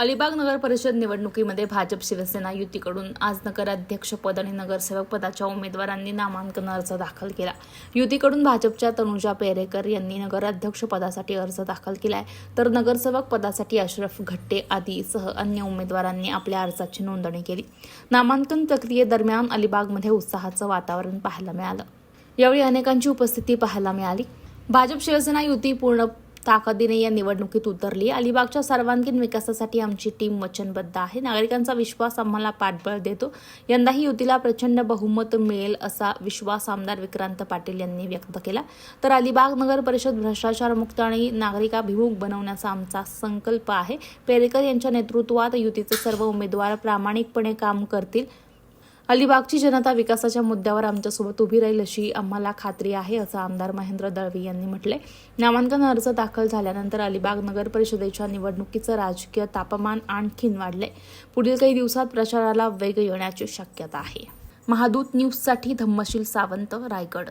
अलिबाग नगर परिषद निवडणुकीमध्ये भाजप शिवसेना युतीकडून आज नगराध्यक्षपद आणि नगरसेवक पदाच्या उमेदवारांनी नामांकन अर्ज दाखल केला. युतीकडून भाजपच्या तनुजा पेरेकर यांनी नगराध्यक्षपदासाठी अर्ज दाखल केला आहे तर नगरसेवक पदासाठी अशरफ घट्टे आदीसह अन्य उमेदवारांनी आपल्या अर्जाची नोंदणी केली. नामांकन प्रक्रियेदरम्यान अलिबागमध्ये उत्साहाचं वातावरण पाहायला मिळालं. यावेळी अनेकांची उपस्थिती पाहायला मिळाली. भाजप शिवसेना युती पूर्ण ताकदीने या निवडणुकीत उतरली. अलिबागच्या सर्वांगीण विकासासाठी आमची टीम वचनबद्ध आहे. नागरिकांचा विश्वास आम्हाला पाठबळ देतो. यंदाही युतीला प्रचंड बहुमत मिळेल असा विश्वास आमदार विक्रांत पाटील यांनी व्यक्त केला. तर अलिबाग नगर परिषद भ्रष्टाचारमुक्त आणि नागरिकाभिमुख बनवण्याचा आमचा संकल्प आहे. पेरेकर यांच्या नेतृत्वात युतीचे सर्व उमेदवार प्रामाणिकपणे काम करतील. अलिबागची जनता विकासाच्या मुद्द्यावर आमच्यासोबत उभी राहील अशी आम्हाला खात्री आहे असं आमदार महेंद्र दळवी यांनी म्हटले नामांकन अर्ज दाखल झाल्यानंतर अलिबाग नगर परिषदेच्या निवडणुकीचं राजकीय तापमान आणखीन वाढले पुढील काही दिवसात प्रचाराला वेग येण्याची शक्यता आहे. महादूत न्यूजसाठी धम्मशील सावंत रायगड.